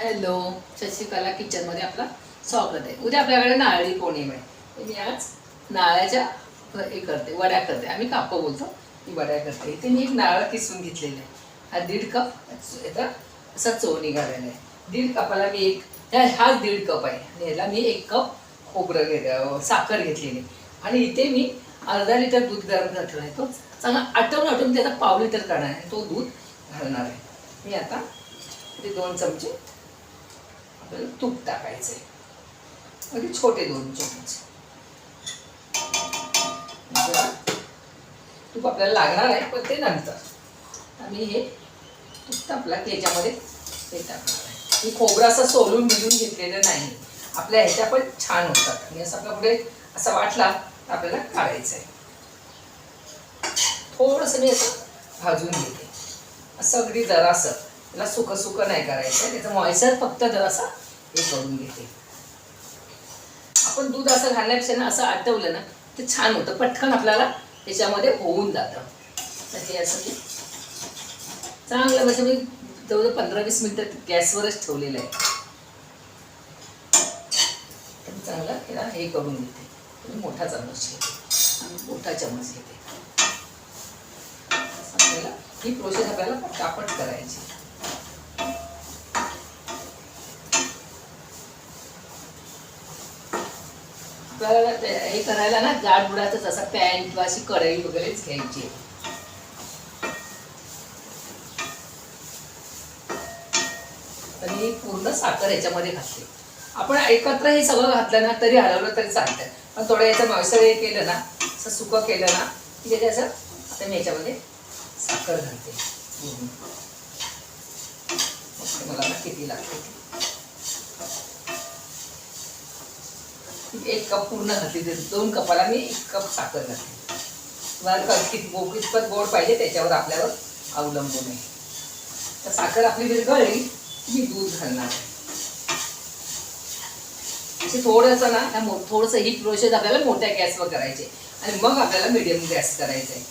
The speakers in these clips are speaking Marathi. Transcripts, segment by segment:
हॅलो शशिकला किचनमध्ये आपलं स्वागत आहे. उद्या आपल्याकडे नारळी पौर्णिमा आहे. मी आज नारळाच्या हे करते वड्या करते. आम्ही कापं बोलतो मी वड्या करते. इथे मी एक नारळ किसून घेतलेलं आहे. हा दीड कप याचा असा चव निघालेला आहे. दीड कपाला मी एक ह्या हाच दीड कप आहे. आणि ह्याला मी एक कप खोबरं घेत साखर घेतलेली. आणि इथे मी अर्धा लिटर दूध गरम घातला आहे. तो चांगला आटवून आटवून त्याचा पाव लिटर करणार आहे. तो दूध घालणार आहे. मी आता ते दोन चमचे आपल्याला तूप टाकायचं. आहे अगदी छोटे दोन चमच. तूप आपल्याला लागणार आहे पण ते नंतर. आम्ही हे तूप टाकला की याच्यामध्ये हे टाकणार आहे. मी खोबरं असं सोलून मिळून घेतलेलं नाही. आपल्या ह्याच्या पण छान होतात. आणि असं आपल्या पुढे असं वाटला तर आपल्याला काढायचं आहे. थोडंसं मी असं भाजून घेते. असं अगदी जरासं. त्याला सुख सुख नाही करायचं. त्याचं मॉइश्चर फक्त जरासा हे करून घेते. आपण दूध असं घालण्यापेक्षा ना असं आटवलं ना ते छान होतं. पटकन आपल्याला त्याच्यामध्ये होऊन जातं. तर हे असं मी चांगलं म्हणजे मी जवळजवळ पंधरा वीस मिनटं गॅसवरच ठेवलेलं आहे. चांगलं त्याला हे करून घेते. मोठा चमच घेते. आणि मोठा चमच घेते. आपल्याला ही प्रोसेस आपल्याला पटापट करायची. तर हे करायला ना जाड बुडाचंच असा पॅन किंवा अशी कढई वगैरेच घ्यायची. आणि पूर्ण साखर याच्यामध्ये घातली. आपण एकत्र हे सगळं घातलं ना तरी हलवलं तरी चालतं पण थोडं याचं मॉइश्चर हे केलं ना असं सुकं केलं ना की त्याच्या असं आता मी याच्यामध्ये साखर घालते. मला ना किती लागते. एक कप पूर्ण घातली तर दोन कपाला मी एक कप साखर घातली. तुम्हाला क- कित गो कितपत गोड पाहिजे त्याच्यावर आपल्यावर अवलंबून आहे. तर साखर आपली विरघळली मी दूध घालणार. असे थोडंसं ना ह्या थोडंसं ही प्रोसेस आपल्याला मोठ्या गॅसवर करायचे आणि मग आपल्याला मिडियम गॅस करायचा आहे.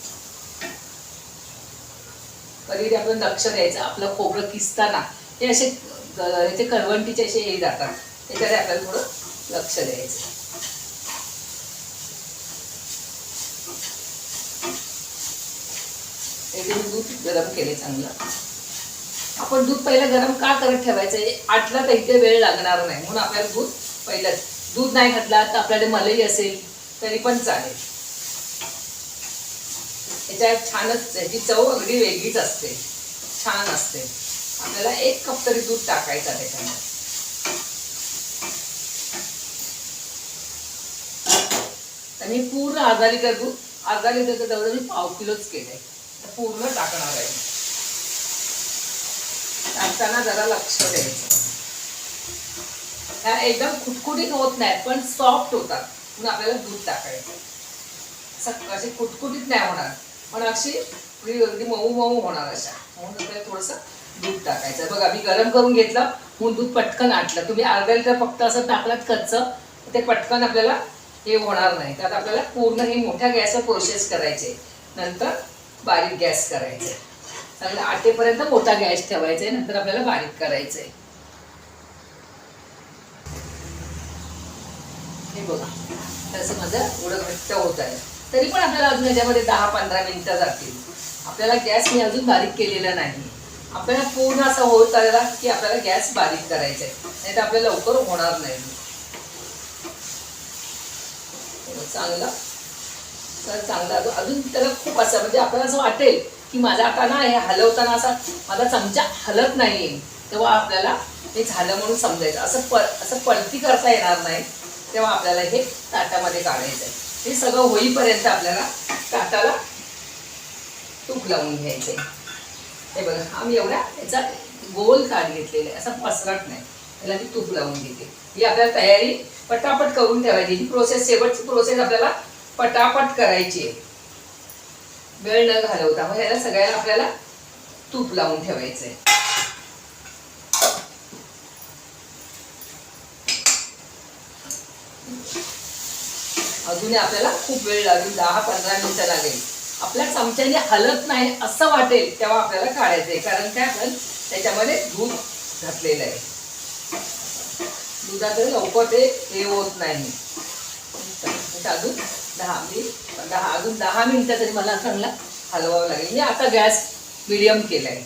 कधी आपण लक्ष द्यायचं. आपलं खोबरं किसताना ते असे ग- ते करवंटीचे असे हे जातात. त्याच्याकडे आपल्याला थोडं लक्ष द्यायचं घेतलेलं दूध गरम केले चांगलं. आपण दूध पहिलं गरम का करत ठेवायचं आहे तर इथे वेळ लागणार नाही. म्हणून आपल्याला दूध पहिलं दूध नाही घातला तर आपल्याकडे मलई असेल तरी पण चालेल. याच्यात छानच याची चव अगदी वेगळीच असते. छान असते. आपल्याला एक कप तरी दूध टाकायचं त्याच्यामध्ये. तर मी पूर्ण अर्धा लिटर दूध अर्धा लिटरचं जवळजवळ पाव किलोच केलंय. पूर्ण टाकणार आहे. टाकताना जरा लक्ष द्यायचं. ह्या एकदम खुटखुटीत होत नाहीत पण सॉफ्ट होतात. म्हणून आपल्याला दूध टाकायचं. अशी खुटखुटीत नाही होणार. पण अशी अगदी अगदी मऊ मऊ होणार अशा. म्हणून आपल्याला थोडंसं दूध टाकायचं बघा मी गरम करून घेतलं. म्हणून दूध पटकन आटलं. तुम्ही अर्धा लिटर फक्त असं टाकलात कच्चं ते पटकन आपल्याला हे होणार नाही. त्यात आपल्याला पूर्ण हे मोठ्या गॅसवर प्रोसेस करायचे. नंतर बारीक गॅस करायचा आहे चांगला आटेपर्यंत मोठा गॅस ठेवायचा आहे नंतर आपल्याला बारीक करायचं आहे हे बघा. तसं माझं एवढं घट्ट होत आहे. तरी पण आपल्याला अजून याच्यामध्ये दहा पंधरा मिनटं जातील. आपल्याला गॅस मी अजून बारीक केलेला नाही. आपल्याला पूर्ण असं होत आलेला की आपल्याला गॅस बारीक करायचा आहे नाही तर आपल्याला लवकर होणार नाही. चांगलं. चांगलं अजून त्याला खूप असं म्हणजे आपल्याला असं वाटेल की माझा आता ना हे हलवताना असा माझा चमचा हलत नाही तेव्हा आपल्याला हे झालं म्हणून समजायचं. असं प असं पलटी करता येणार नाही. तेव्हा आपल्याला हे ताटामध्ये काढायचं आहे. हे सगळं होईपर्यंत आपल्याला ताटाला तूप लावून घ्यायचं हे बघा आम्ही एवढा याचा गोल काढ घेतलेला आहे. असा पसरट नाही. त्याला मी तूप लावून घेते ही आपल्याला तयारी पटापट करून ठेवायची. ही प्रोसेस शेवटची प्रोसेस आपल्याला पटापट करायची. वेळ न घालवता. मग ह्याला सगळ्याला आपल्याला तूप लावून ठेवायचं आहे अजून आपल्याला खूप वेळ लागेल. दहा पंधरा मिनिटं लागेल. आपल्या चमच्याने हलत नाही असं वाटेल तेव्हा आपल्याला काढायचं आहे कारण काय आपण त्याच्यामध्ये दूध घातलेलं आहे. दुधात लवकर ते हे होत नाही. म्हणजे अजून दहा मिनिट दहा अजून दहा मिनिटं तरी मला चांगला हलवावं लागेल. मी आता गॅस मिडियम केला आहे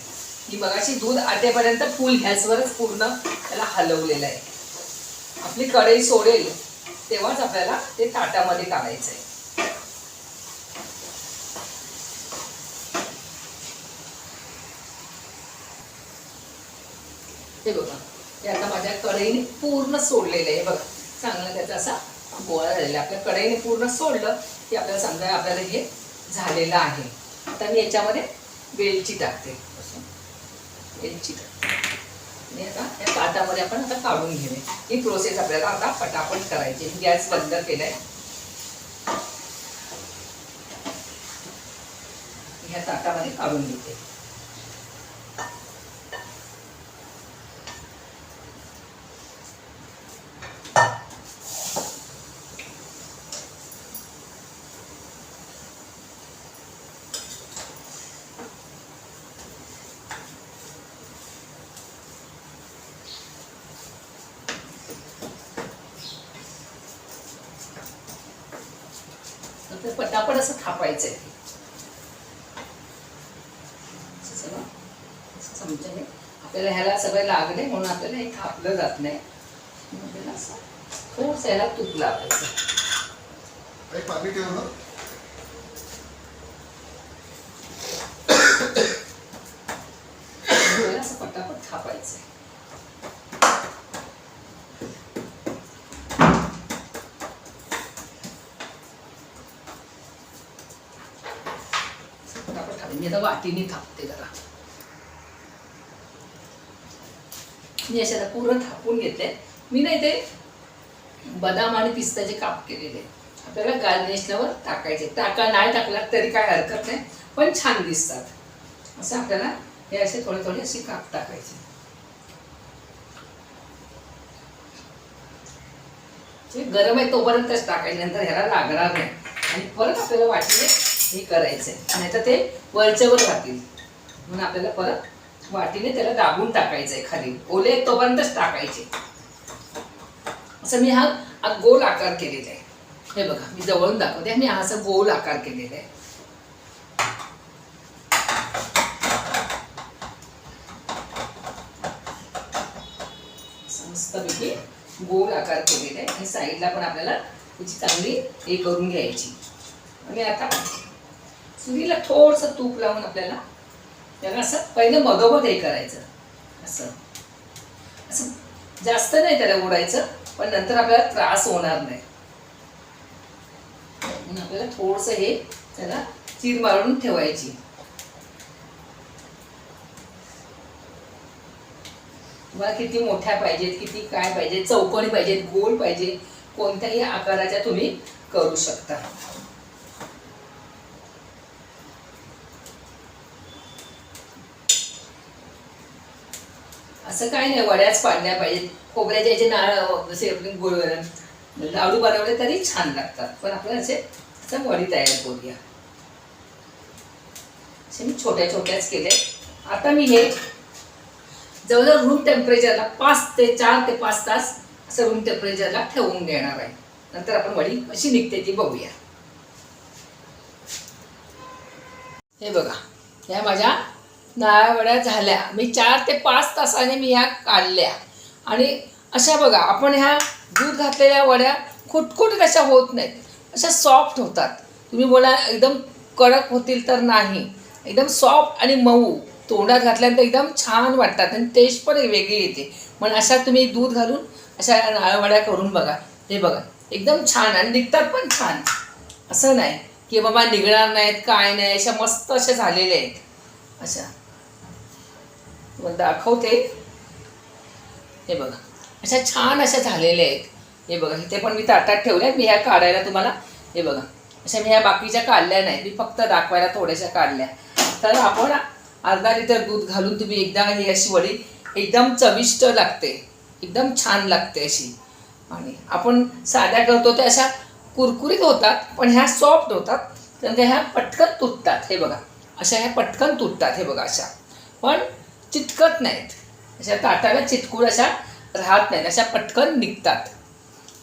की मगाशी दूध आटेपर्यंत फुल गॅसवरच पूर्ण त्याला हलवलेलं आहे. आपली कढई सोडेल तेव्हाच आपल्याला ते ताटामध्ये काढायचं आहे हे बघा हे आता माझ्या कढईने पूर्ण सोडलेलं आहे. बघा चांगलं त्याचा असा गोळा झालेला आपल्या कढईने पूर्ण सोडलं की आपल्याला समजा आपल्याला हे झालेलं आहे. आता मी याच्यामध्ये वेलची टाकते. वेलची टाकते. आता या ताटामध्ये आपण आता काढून घेणे. ही प्रोसेस आपल्याला आता पटापट करायची गॅस बंद केलाय. ह्या ताटामध्ये काढून घेते. तर पटापट असं थापायचं आहे असं सगळं? असं चमच्याने आपल्याला ह्याला सगळं लागले म्हणून आपल्याला हे थापलं जात नाही. आपल्याला असं थोडंसं ह्याला तूप लावायचं. असं पटापट थापायचं आहे असं मी आता वाटीने थापते जरा. मी अशा पूर्ण थापून घेते मी नाही ते बदाम आणि पिस्ताचे काप केलेले आहेत. आपल्याला गार्निशवर टाकायचे. टाका नाही टाकला तरी काय हरकत नाही पण छान दिसतात. असं आपल्याला हे असे थोडे थोडे असे काप टाकायचे. जे गरम आहे तोपर्यंतच टाकायचे नंतर ह्याला लागणार नाही. आणि परत आपल्याला वाटले हे करायचंय. नाहीतर ते वरच्यावर राहतील म्हणून आपल्याला परत वाटीने त्याला दाबून टाकायचं आहे खाली. ओले तोपर्यंतच टाकायचे. असं मी हा गोल आकार केलेला आहे. हे बघा मी जवळून दाखवते. मी हा असं गोल आकार केलेला आहे. मस्तपैकी गोल आकार केलेला आहे. आणि साईडला पण आपल्याला त्याची चांगली हे करून घ्यायची. आणि आता सुरीला थोडंसं तूप लावून आपल्याला त्याला असं पहिलं मधोमध हे करायचं. असं. असं जास्त नाही त्याला ओढायचं पण नंतर आपल्याला त्रास होणार नाही. म्हणून आपल्याला थोडंसं हे त्याला चीर मारून ठेवायची. तुम्हाला किती मोठ्या पाहिजेत किती काय पाहिजे चौकोनी पाहिजेत गोल पाहिजे कोणत्याही आकाराच्या तुम्ही करू शकता. असं काय नाही वड्याच पाडल्या पाहिजेत. खोबऱ्याचे याचे नारळ जसे आपले गोळ लाडू बनवले तरी छान लागतात. पण आपण असे असं वडी तयार करूया. असे मी छोट्या छोट्याच केले. आता मी हे जवळजवळ रूम टेम्परेचरला पाच ते चार ते पाच तास असं रूम टेम्परेचरला ठेवून देणार आहे. नंतर आपण वडी कशी निघते ती बघूया. हे बघा ह्या माझ्या नारळ झाल्या. मी चार ते पाच तासाने मी ह्या काढल्या. आणि अशा बघा आपण ह्या दूध घातलेल्या वड्या खुटखुट अशा होत नाहीत. अशा सॉफ्ट होतात. तुम्ही बोला एकदम कडक होतील तर नाही. एकदम सॉफ्ट आणि मऊ. तोंडात घातल्यानंतर एकदम छान वाटतात आणि टेस्ट पण वेगळी येते. पण अशा तुम्ही दूध घालून अशा नाळवड्या करून बघा. हे बघा एकदम छान आणि निघतात पण छान. असं नाही की बाबा निघणार नाहीत काय नाही अशा मस्त अशा झालेल्या आहेत. अशा. मग दाखवते. हे बघा. अशा छान अशा झालेल्या आहेत. हे बघा इथे पण मी ताटात ठेवल्या मी ह्या काढायला तुम्हाला हे बघा. अशा मी ह्या बाकीच्या काढल्या नाहीत मी फक्त दाखवायला थोड्याशा काढल्या. तर आपण अर्धा लिटर दूध घालून तुम्ही एकदा ही अशी वडी एकदम चविष्ट लागते. एकदम छान लागते अशी. आणि आपण साध्या करतो त्या अशा कुरकुरीत होतात पण ह्या सॉफ्ट होतात. त्यानंतर ह्या पटकन तुटतात. हे बघा. अशा ह्या पटकन तुटतात. हे बघा अशा. पण चिटकत नाहीत. अशा ताटाला चिटकून अशा राहत नाही अशा पटकन निघतात.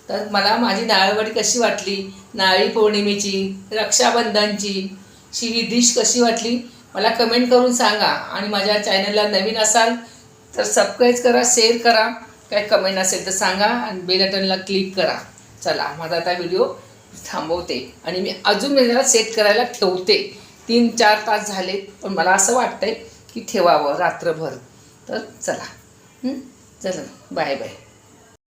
तर मला माझी नाळवडी कशी वाटली? नारळी पौर्णिमेची रक्षाबंधनची शी ही डिश कशी वाटली? मला कमेंट करून सांगा. आणि माझ्या चॅनलला नवीन असाल तर सबस्क्राईब करा शेअर करा. काय कमेंट असेल तर सांगा आणि बेल बटनला क्लिक करा. चला माझा आता व्हिडिओ थांबवते. आणि मी अजून वेळेला सेट करायला ठेवते. तीन चार तास झाले पण मला असं वाटतंय की ठेवावं रात्रभर. तर चला. हं? चला. Bye bye.